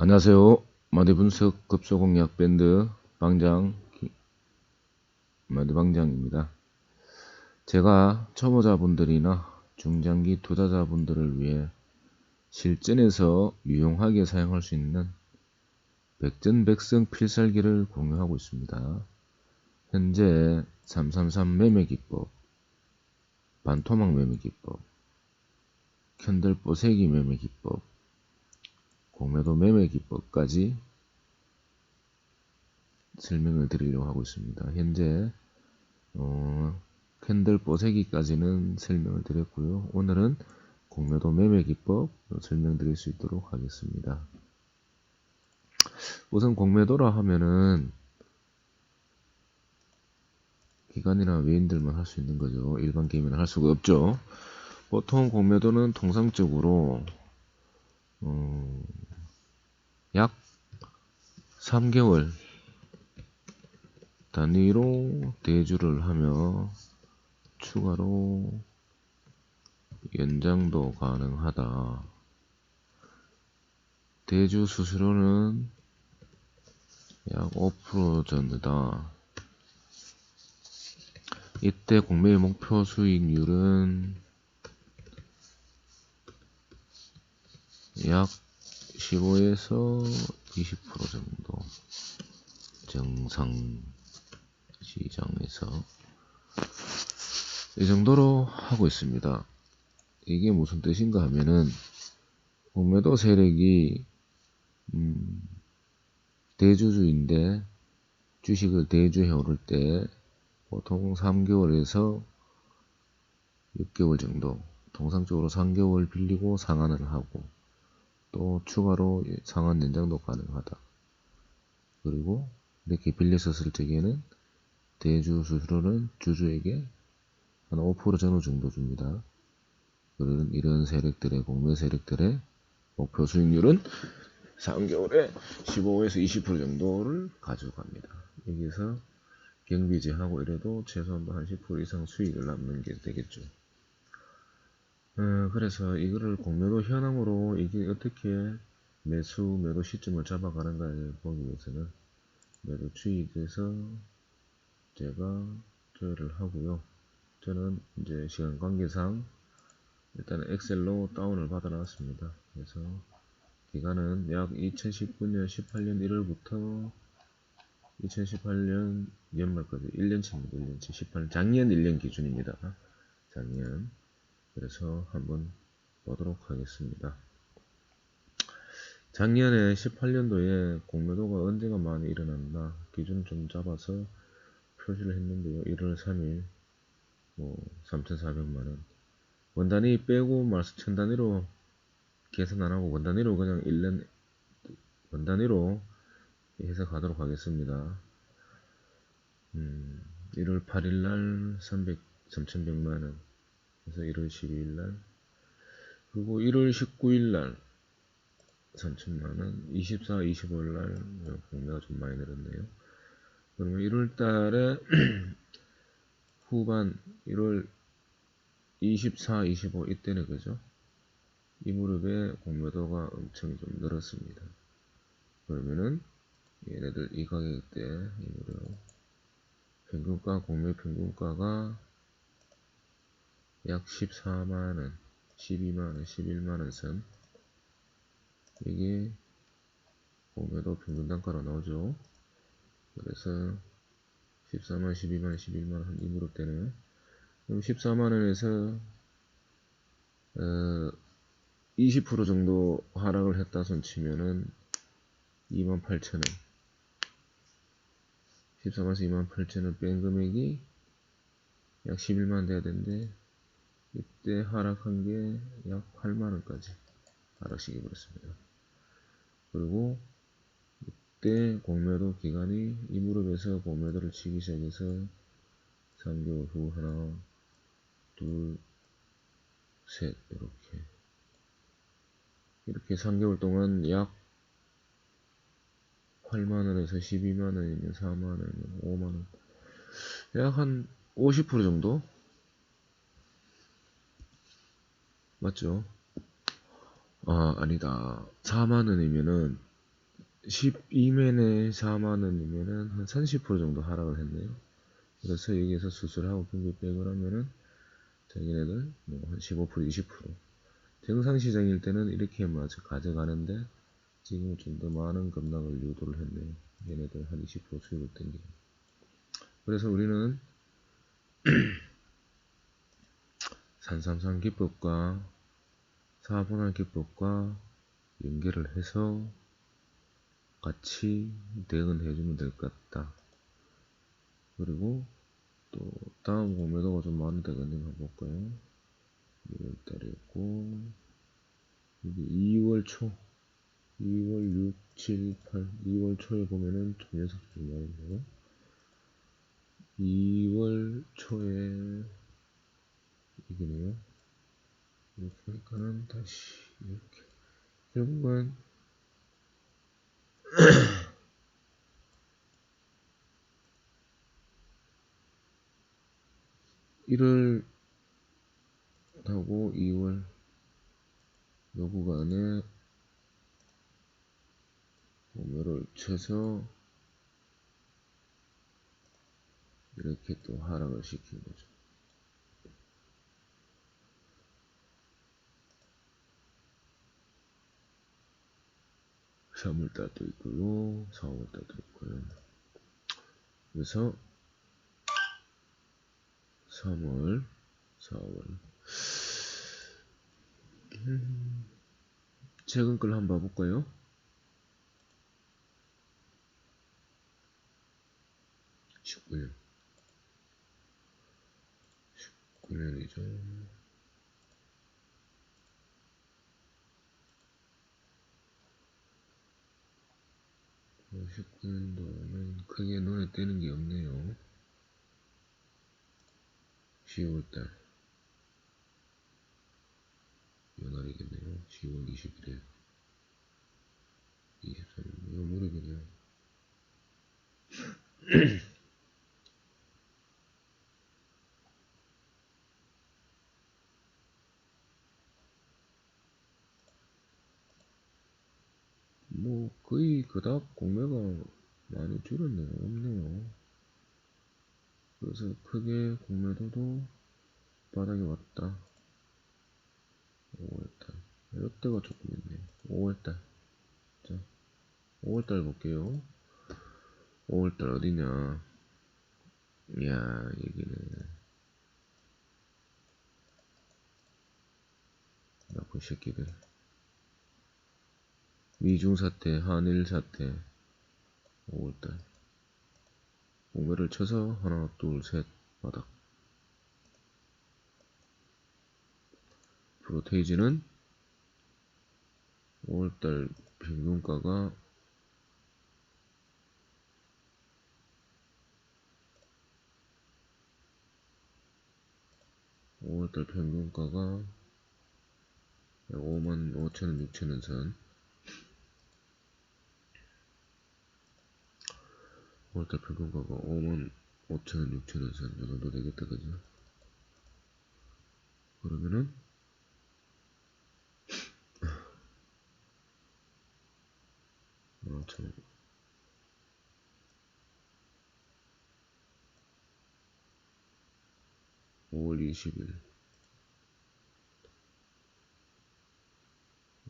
안녕하세요. 마디분석 급소공약 밴드 방장 기- 마디방장입니다. 제가 초보자분들이나 중장기 투자자분들을 위해 실전에서 유용하게 사용할 수 있는 백전백승 필살기를 공유하고 있습니다. 현재 333 매매 기법, 반토막 매매 기법, 캔들 뽀세기 매매 기법, 공매도 매매 기법까지 설명을 드리려고 하고 있습니다. 현재 어, 캔들 뽀세기까지는 설명을 드렸고요. 오늘은 공매도 매매 기법 설명드릴 수 있도록 하겠습니다. 우선 공매도라 하면은 기관이나 외인들만 할 수 있는 거죠. 일반 개인은 할 수가 없죠. 보통 공매도는 통상적으로 어, 약 3개월 단위로 대주를 하며 추가로 연장도 가능하다. 대주 수수료는 약5% 정도다. 이때 공매의 목표 수익률은 약 15에서 20% 정도 정상 시장에서 이 정도로 하고 있습니다. 이게 무슨 뜻인가 하면은 공매도 세력이 음, 대주주인데 주식을 대주해 오를 때 보통 3개월에서 6개월 정도 통상적으로 3개월 빌리고 상환을 하고 또 추가로 상환 연장도 가능하다. 그리고 이렇게 빌렸었을 적에는 대주 수수료는 주주에게 한5% 정도 정도 줍니다. 그런 이런 세력들의 공매 세력들의 목표 수익률은 3개월에 15에서 20% 정도를 가져갑니다. 여기서 경비제하고 이래도 최소한 한 10% 이상 수익을 남는 게 되겠죠. 어, 그래서 이거를 공매도 현황으로 이게 어떻게 매수 매도 시점을 잡아가는가를 보기 위해서는 매도 추이에서 제가 조회를 하고요. 저는 이제 시간 관계상 일단 엑셀로 다운을 받아 놨습니다. 그래서 기간은 약 2019년 18년 1월부터 2018년 연말까지 1년치입니다. 1년치 18년 작년 1년 기준입니다. 작년 그래서 한번 보도록 하겠습니다. 작년에 18년도에 공매도가 언제가 많이 일어났나 기준 좀 잡아서 표시를 했는데요. 1월 3일 뭐 3,400만원 원단위 빼고 말스 천 단위로 계산 안 하고 원단위로 그냥 1년 원단위로 해석하도록 하겠습니다. 음, 1월 8일 날 300, 3,100만원 그래서 1월 12일 날 그리고 1월 19일 날 3천만원 24, 25일 날 공매가 좀 많이 늘었네요. 그러면 1월 달에 후반 1월 24, 25 이때는 그죠? 이 무렵에 공매도가 엄청 좀 늘었습니다. 그러면은 얘네들 이 가격대 이 무렵 평균가 공매 평균가가 약 14만원, 12만원, 11만원 선 이게 공매도 평균 단가로 나오죠. 그래서 14만, 12만, 11만 한 이 무렵 되네요. 그럼 14만 원에서 어, 20% 정도 하락을 했다 손 치면은 28,000원 14만에서 28,000원 뺀 금액이 약 11만 돼야 되는데 이때 하락한 게 약 8만원까지 하락시켜 버렸습니다. 그리고 이때 공매도 기간이 이 무렵에서 공매도를 치기 시작해서 3개월 후 하나 둘 셋 이렇게. 이렇게 3개월 동안 약 8만원에서 12만원이면 4만원이면 5만원. 약 한 50% 정도 맞죠? 아 아니다 4만원이면은 12만에 4만원이면은 한 30% 정도 하락을 했네요. 그래서 여기에서 수술하고 경기 백을 하면은 자기네들 뭐 한 15% 20% 정상 시장일 때는 이렇게 마저 가져가는데 지금 좀 더 많은 급락을 유도를 했네요. 얘네들 한 20% 수익을 땡기죠. 그래서 우리는 333 기법과 4분할 기법과 연결을 해서 같이 대응을 해주면 될 것 같다. 그리고 또 다음 공매도가 좀 많은 데가 있는가 한번 볼까요? 2월달이었고 여기 2월 초 2월 6, 7, 8 2월 초에 보면은 좀 녀석이 좀 많이 있네요 2월 초에 이게네요 이렇게 하니까는 다시 이렇게 결국은 일월 하고 2월 요 구간에 공매를 쳐서 이렇게 또 하락을 시킨 거죠. 3월달도 있고요, 4월달도 있고요. 그래서 3월, 4월. 음, 최근 걸 한번 봐볼까요? 19년. 19년이죠. 어, 19년도는 크게 눈에 띄는 게 없네요. 10월달. 연말이겠네요. 10월 21일. 23일. 이거 모르겠네요. 뭐 거의 그닥 공매가 많이 줄었네요. 없네요. 그래서 크게 공매도도 바닥에 왔다. 5월달. 이때가 조금 있네요. 5월달. 자, 5월달 볼게요. 5월달 어디냐. 이야, 여기는. 나쁜 새끼들. 미중 사태, 한일 사태, 5월달. 공매를 쳐서 하나, 둘, 셋, 바닥. 프로테이지는 5월달 평균가가 5월달 평균가가 5만 5천원, 6천원 선 5월달 평균가가 5만 5천원, 6천원 선 정도 되겠다 그죠? 그러면은 아, 참. 5월 20일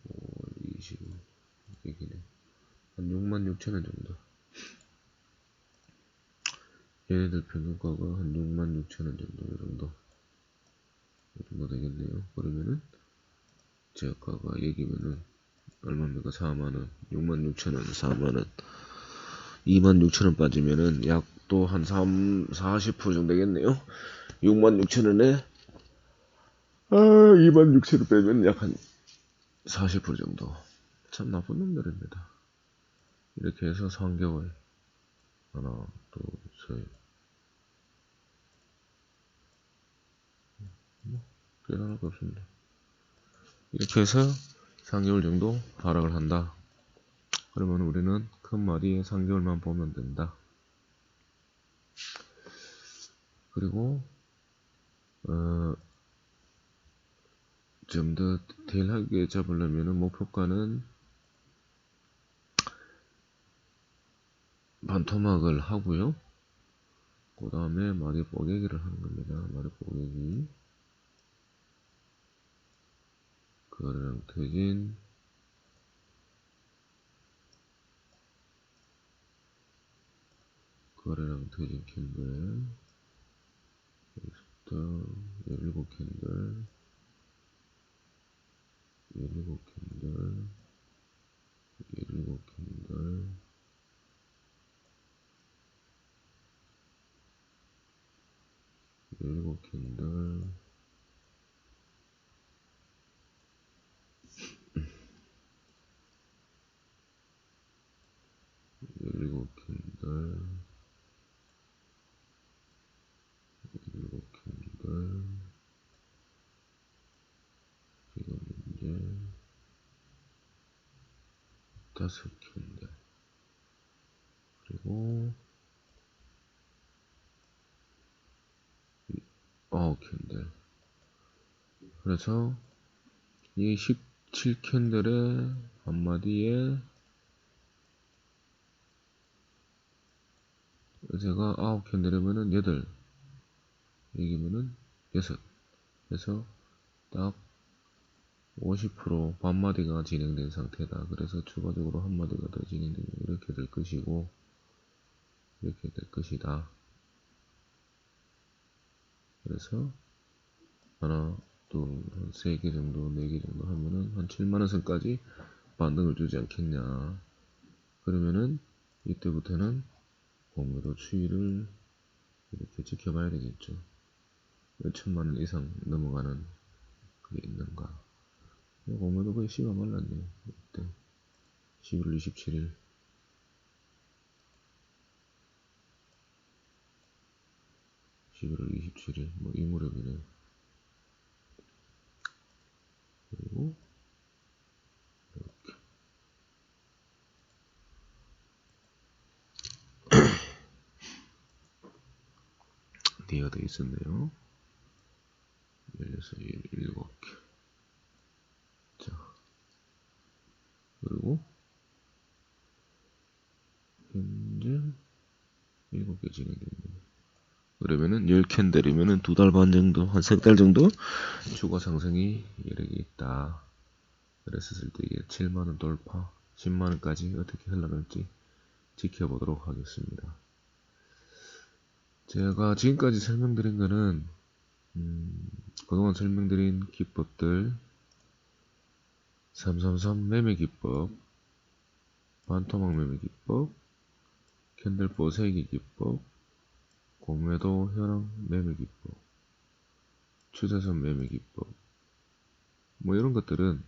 5월 20일 얘기네 한 6만 6천원 정도 얘네들 평균가가 한 6만 6천원 정도 이 정도. 이 정도 되겠네요. 그러면은 제가가 얘기면은 얼마입니까? 4만원. 6만 6천원 4만원. 2만 6천원 빠지면은 약 또 한 3, 40% 정도 되겠네요. 6만 6천원에 아, 2만 6천원 빼면 약 한 40% 정도. 참 나쁜 놈들입니다. 이렇게 해서 3개월. 하나 둘셋 뭐 대단할 거 없습니다 이렇게 해서 3개월 정도 하락을 한다 그러면 우리는 큰 마디에 3개월만 보면 된다 그리고 어, 좀 더 디테일하게 잡으려면 목표가는 반토막을 하고요. 그 다음에 마디 뽀개기를 하는 겁니다. 마디 뽀개기. 거래량 퇴진. 거래량 퇴진 캔들. 여기서부터 17캔들. 17캔들. 17캔들. 일곱 캔들 일곱 캔들 일곱 캔들 지금 이제 다섯 캔들 그리고 아홉 캔들 그래서 이 17캔들의 한마디에 제가 아홉 캔들이면은 여덟 여기면은 여섯 그래서 딱 50% 반마디가 진행된 상태다. 그래서 추가적으로 한마디가 더 진행되면 이렇게 될 것이고 이렇게 될 것이다. 그래서 하나, 둘, 세 개 정도, 네 개 정도 하면은 한 7만원 선까지 반등을 주지 않겠냐. 그러면은 이때부터는 공매도 추이를 이렇게 지켜봐야 되겠죠. 몇 천만 원 이상 넘어가는 그게 있는가. 공매도 거의 씨가 말랐네요. 이때 11월 27일 11월 27일 뭐 이 무렵이네. 그리고 이렇게 뒤가 돼 있었네요. 16, 17개. 자, 그리고 현재 7개 진행됩니다. 그러면은 10캔들이면은 두 달 반 정도, 한석달 정도 추가 상승이 여력이 있다. 그랬었을 때 이게 7만원 돌파, 10만원까지 어떻게 흘러갈지 지켜보도록 하겠습니다. 제가 지금까지 설명드린 거는 음, 그동안 설명드린 기법들 333 매매 기법 반토막 매매 기법 캔들 뽀세기 기법 공매도 현황 매매 기법 추세선 매매 기법 뭐 이런 것들은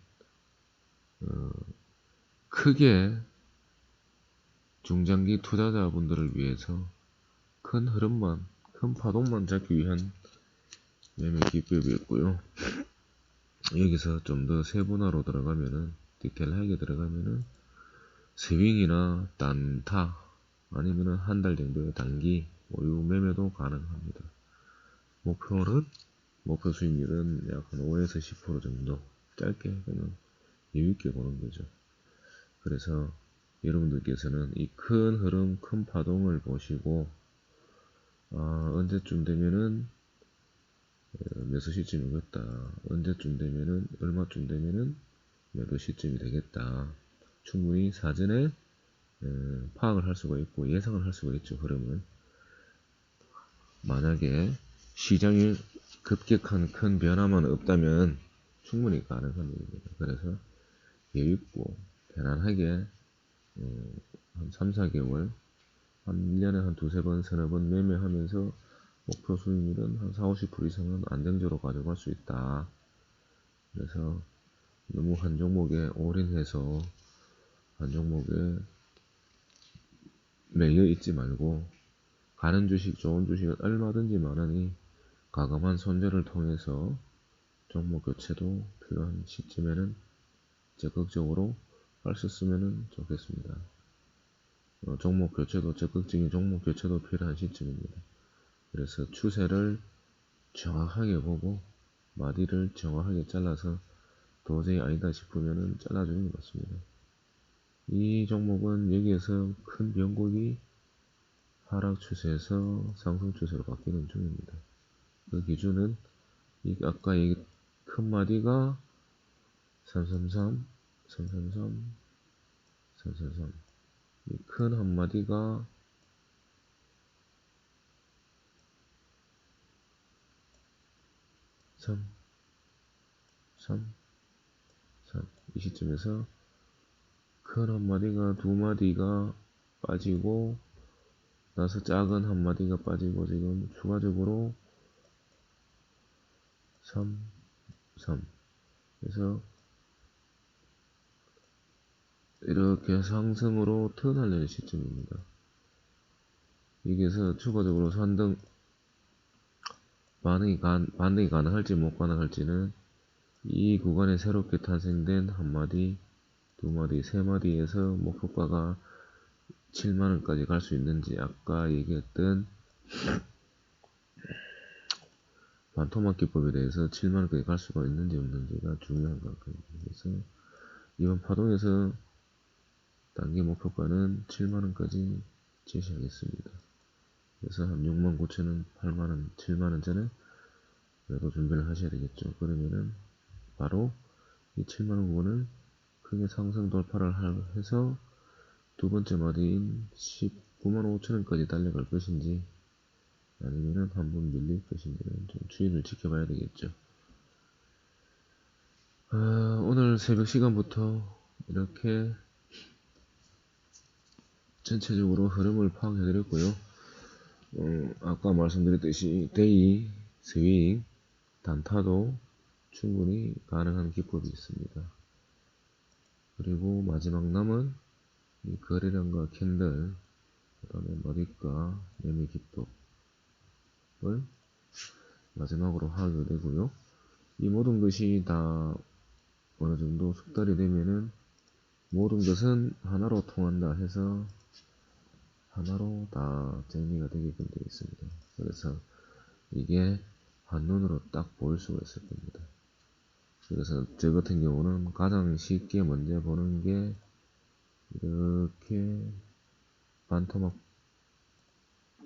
어, 크게 중장기 투자자분들을 위해서 큰 흐름만 큰 파동만 잡기 위한 매매 기법이었고요 여기서 좀 더 세분화로 들어가면은 디테일하게 들어가면은 스윙이나 단타 아니면은 한 달 정도의 단기 오유 매매도 가능합니다. 목표는 목표 수익률은 약 한 5에서 10% 정도 짧게 그냥 여유있게 보는 거죠. 그래서 여러분들께서는 이 큰 흐름, 큰 파동을 보시고 아, 언제쯤 되면은 매수 시점이겠다. 언제쯤 되면은 얼마쯤 되면은 매도 시점이 되겠다. 충분히 사전에 파악을 할 수가 있고 예상을 할 수가 있죠. 흐름은 만약에 시장이 급격한 큰 변화만 없다면 충분히 가능한 일입니다. 그래서 여유 있고 편안하게 한 3, 4개월 한 1년에 한 두세 번, 서너 번 매매하면서 목표 수익률은 한 4, 50% 이상은 안정적으로 가져갈 수 있다. 그래서 너무 한 종목에 올인해서 한 종목에 매여 있지 말고 가는 주식, 좋은 주식은 얼마든지 많으니 가감한 손절을 통해서 종목 교체도 필요한 시점에는 적극적으로 할 수 있으면 좋겠습니다. 어, 종목 교체도 적극적인 종목 교체도 필요한 시점입니다. 그래서 추세를 정확하게 보고 마디를 정확하게 잘라서 도저히 아니다 싶으면 잘라주는 게 맞습니다. 이 종목은 여기에서 큰 변곡이 하락 추세에서 상승 추세로 바뀌는 중입니다. 그 기준은 이 아까 얘기 큰 마디가 333, 333, 333. 이큰 한마디가 3, 3, 3. 이 시점에서 큰 한마디가 두 마디가 빠지고 나서 작은 한마디가 빠지고 지금 추가적으로 3, 3. 그래서 이렇게 상승으로 턴하려는 시점입니다. 여기에서 추가적으로 산등 반응이, 가, 반응이 가능할지 못 가능할지는 이 구간에 새롭게 탄생된 한 마디, 두 마디, 세 마디에서 목표가가 7만원까지 갈 수 있는지 아까 얘기했던 반토막 기법에 대해서 7만원까지 갈 수가 있는지 없는지가 중요한 것 같아요. 그래서 이번 파동에서 단기 목표가는 7만원까지 제시하겠습니다. 그래서 한 6만 9천원, 8만원, 7만원짜리 그래도 준비를 하셔야 되겠죠. 그러면은 바로 이 7만원 부분을 크게 상승 돌파를 해서 두 번째 마디인 19만 5천원까지 달려갈 것인지 아니면은 한번 밀릴 것인지는 좀 주의를 지켜봐야 되겠죠. 아, 오늘 새벽 시간부터 이렇게 전체적으로 흐름을 파악해드렸고요. 어, 아까 말씀드렸듯이 데이, 스윙, 단타도 충분히 가능한 기법이 있습니다. 그리고 마지막 남은 이 거래량과 캔들, 그 다음에 머리가 매매 기법을 마지막으로 하게 되고요. 이 모든 것이 다 어느 정도 숙달이 되면은 모든 것은 하나로 통한다 해서 하나로 다 정리가 되게끔 되어 있습니다. 그래서 이게 한눈으로 딱 보일 수가 있을 겁니다. 그래서 저 같은 경우는 가장 쉽게 먼저 보는 게 이렇게 반토막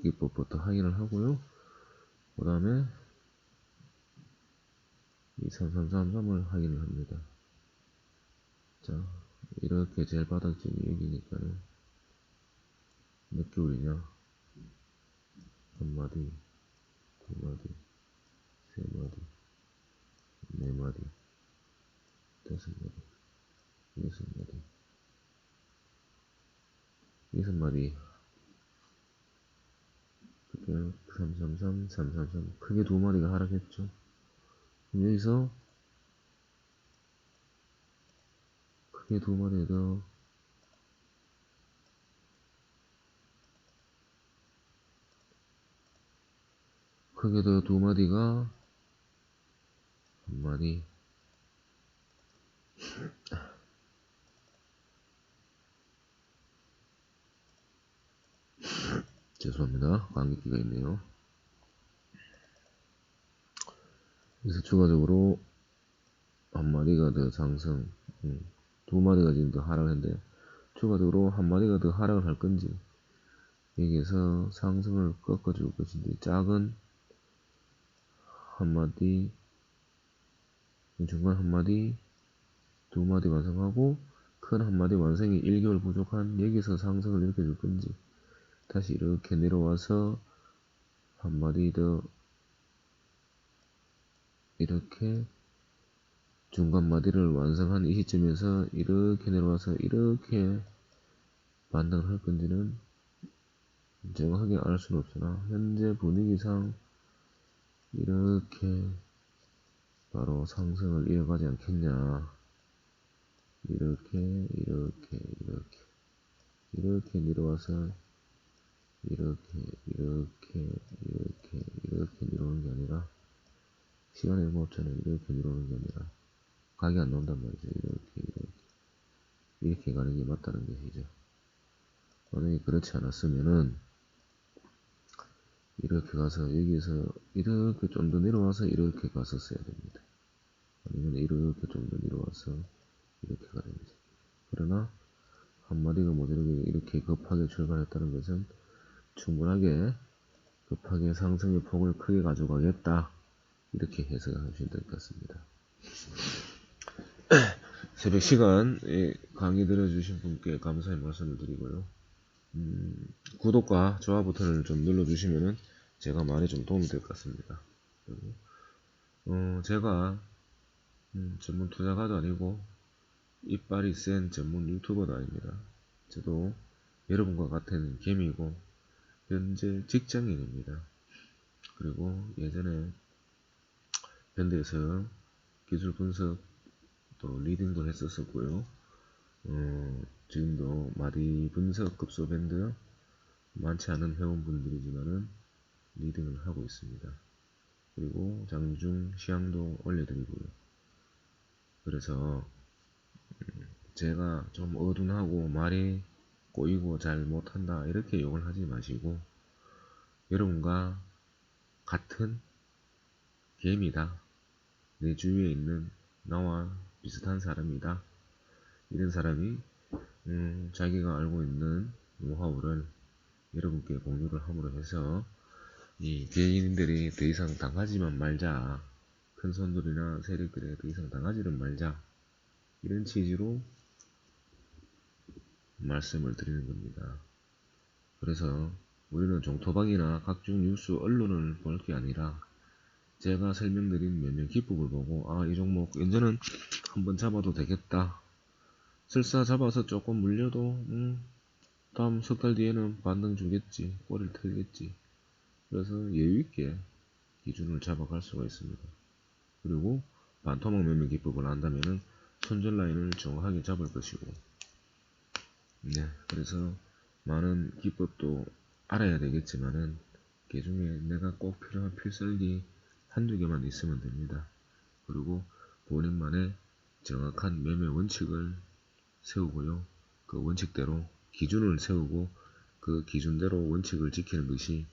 기법부터 확인을 하고요. 그 다음에 이 3333을 확인을 합니다. 자, 이렇게 제일 바닥점이 여기니까는 몇 개월이냐? 한 마디, 두 마디, 세 마디, 네 마디, 다섯 마디, 여섯 마디, 여섯 마디. 그게 333, 333. 크게 두 마디가 하락했죠. 그럼 여기서 크게 두 마리가 크게도 두 마디가 한 마디 죄송합니다. 감기기가 있네요. 그래서 추가적으로 한 마디가 더 상승, 음, 두 마디가 지금 더 하락했는데 추가적으로 한 마디가 더 하락을 할 건지 여기에서 상승을 꺾어줄 것인지 작은 한마디, 중간 한마디, 두 마디 완성하고 큰 한마디 완성이 1개월 부족한 여기서 상승을 일으켜줄 건지 다시 이렇게 내려와서 한마디 더 이렇게 중간 마디를 완성한 이 시점에서 이렇게 내려와서 이렇게 반등을 할 건지는 정확하게 알 수는 없으나 현재 분위기상 이렇게 바로 상승을 이어가지 않겠냐. 이렇게, 이렇게, 이렇게, 이렇게 내려와서 이렇게, 이렇게, 이렇게, 이렇게 내려오는 게 아니라 시간 얼마 없잖아요. 이렇게 내려오는 게 아니라 각이 안 나온단 말이죠. 이렇게, 이렇게. 이렇게 가는 게 맞다는 것이죠. 만약에 그렇지 않았으면은 이렇게 가서 여기서 이렇게 좀 더 내려와서 이렇게 갔었어야 됩니다. 아니면 이렇게 좀 더 내려와서 이렇게 가야지. 그러나 한 마디가 모자르게 이렇게 급하게 출발했다는 것은 충분하게 급하게 상승의 폭을 크게 가져가겠다. 이렇게 해석하시면 될 것 같습니다. 새벽 시간 강의 들어주신 분께 감사의 말씀을 드리고요. 음, 구독과 좋아요 버튼을 좀 눌러주시면 제가 많이 좀 도움이 될 것 같습니다. 그리고 어, 제가 음, 전문 투자가도 아니고 이빨이 센 전문 유튜버도 아닙니다. 저도 여러분과 같은 개미고 현재 직장인입니다. 그리고 예전에 현대에서 기술 분석 또 리딩도 했었었고요. 어, 지금도 마디 분석 급소 밴드 많지 않은 회원분들이지만은 리딩을 하고 있습니다. 그리고 장중 시향도 올려드리고요. 그래서 음, 제가 좀 어둔하고 말이 꼬이고 잘 못한다 이렇게 욕을 하지 마시고 여러분과 같은 개미다 내 주위에 있는 나와 비슷한 사람이다 이런 사람이 음, 자기가 알고 있는 노하우를 여러분께 공유를 함으로 해서 이 개인들이 더 이상 당하지만 말자 큰 손들이나 세력들에 더 이상 당하지는 말자 이런 취지로 말씀을 드리는 겁니다. 그래서 우리는 종토방이나 각종 뉴스 언론을 볼 게 아니라 제가 설명드린 몇몇 기법을 보고 아 이 종목 연전은 한번 잡아도 되겠다. 설사 잡아서 조금 물려도 음, 다음 석 달 뒤에는 반등 주겠지. 꼬리를 틀겠지. 그래서 여유있게 기준을 잡아갈 수가 있습니다. 그리고 반토막 매매 기법을 안다면은 손절 라인을 정확하게 잡을 것이고 네, 그래서 많은 기법도 알아야 되겠지만은 그 중에 내가 꼭 필요한 필살기 한두 개만 있으면 됩니다. 그리고 본인만의 정확한 매매 원칙을 세우고요. 그 원칙대로 기준을 세우고 그 기준대로 원칙을 지키는 것이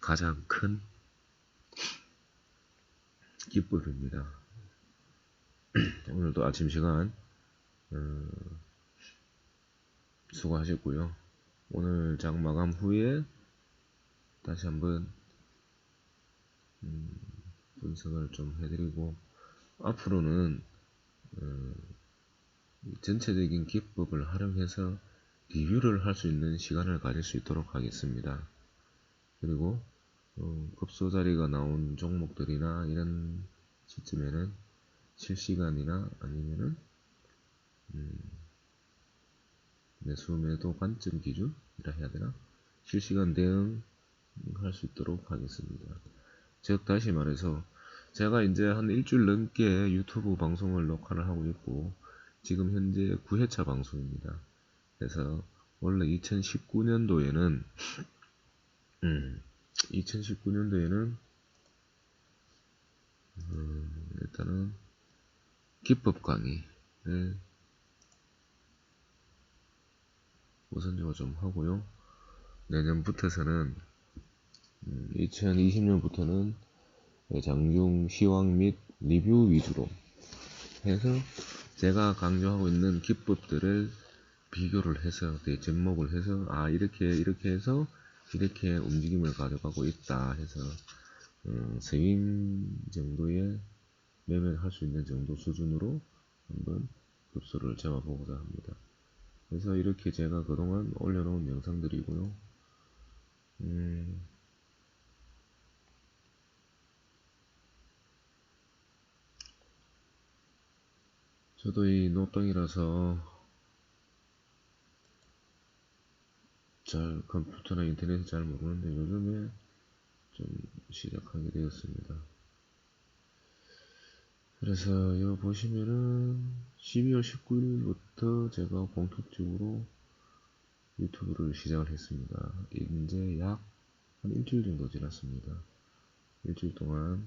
가장 큰 기법입니다. 오늘도 아침 시간 어, 수고하셨고요. 오늘 장 마감 후에 다시 한번 음, 분석을 좀 해드리고 앞으로는 어, 전체적인 기법을 활용해서 리뷰를 할 수 있는 시간을 가질 수 있도록 하겠습니다. 그리고 어, 급소 자리가 나온 종목들이나 이런 시점에는 실시간이나 아니면은 음, 매수 매도 관점 기준이라 해야 되나 실시간 대응할 수 있도록 하겠습니다. 즉 다시 말해서 제가 이제 한 일주일 넘게 유튜브 방송을 녹화를 하고 있고 지금 현재 9회차 방송입니다. 그래서 원래 2019년도에는 음, 2019년도에는 음, 일단은 기법 강의를 우선적으로 좀 하고요. 내년부터서는 음, 2020년부터는 장중 시황 및 리뷰 위주로 해서 제가 강조하고 있는 기법들을 비교를 해서 대접목을 해서 아 이렇게 이렇게 해서 이렇게 움직임을 가져가고 있다 해서 어, 스윙 정도의 매매를 할 수 있는 정도 수준으로 한번 급소를 잡아보고자 합니다. 그래서 이렇게 제가 그동안 올려놓은 영상들이고요. 음, 저도 이 노땅이라서 잘 컴퓨터나 인터넷을 잘 모르는데 요즘에 좀 시작하게 되었습니다. 그래서 여기 보시면은 12월 19일부터 제가 본격적으로 유튜브를 시작을 했습니다. 이제 약 한 일주일 정도 지났습니다. 일주일 동안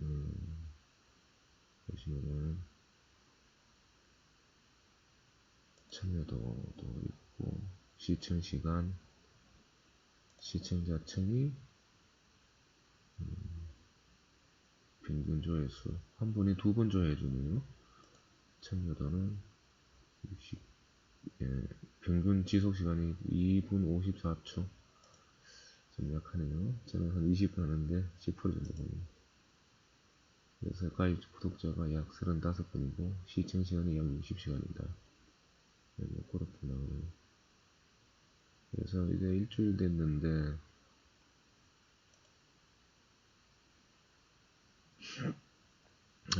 음, 보시면은 참여도도 있고 시청 시간 시청자 층이 음, 평균 조회수 한 번에 두번 조회해주네요 참여도는 60, 예, 평균 지속 시간이 2분 54초 좀 약하네요. 저는 한 20분 하는데 10% 정도 보입니다. 그래서 가입 구독자가 약 35분이고 시청 시간이 약 60시간이다. 뭐 그렇게 나오네요. 그래서 이제 일주일 됐는데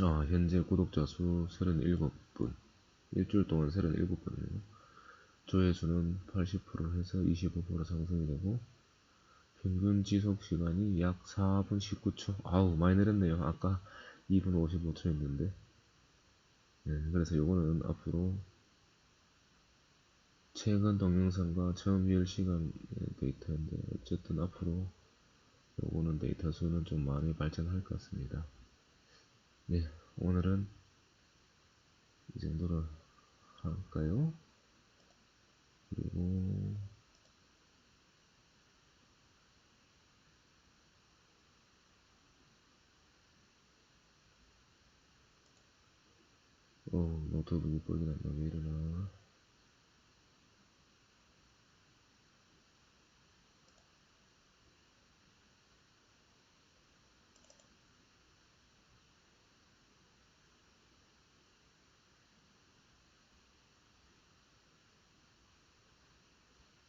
아, 현재 구독자 수 37분 일주일 동안 37분이네요. 조회수는 80% 해서 25% 상승이 되고 평균 지속 시간이 약 4분 19초 아우 많이 내렸네요 아까 2분 55초였는데 네, 그래서 요거는 앞으로 최근 동영상과 처음 10시간 데이터인데 어쨌든 앞으로 요거는 데이터 수는 좀 많이 발전할 것 같습니다. 네 오늘은 이 정도로 할까요? 그리고 어 노트북이 뻑이 난다 왜 이러나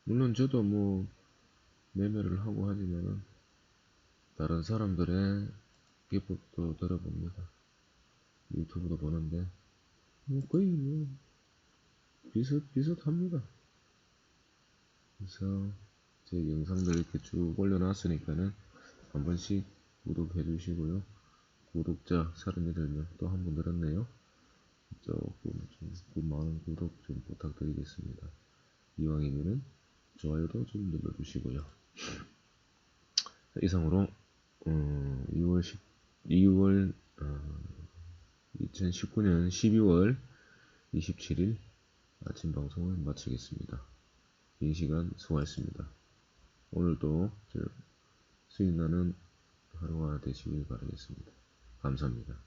물론 저도 뭐 매매를 하고 하지만은 다른 사람들의 기법도 들어봅니다. 유튜브도 보는데 뭐 거의 뭐 비슷 비슷합니다. 그래서 제 영상들 이렇게 쭉 올려놨으니까는 한 번씩 구독해 주시고요. 구독자 38명 또 한 분 늘었네요. 조금 좀 많은 구독 좀 부탁드리겠습니다. 이왕이면은 좋아요도 좀 눌러주시고요. 이상으로 어, 2월 10, 2월 어, 2019년 12월 27일 아침 방송을 마치겠습니다. 긴 시간 수고하셨습니다. 오늘도 수익 나는 하루가 되시길 바라겠습니다. 감사합니다.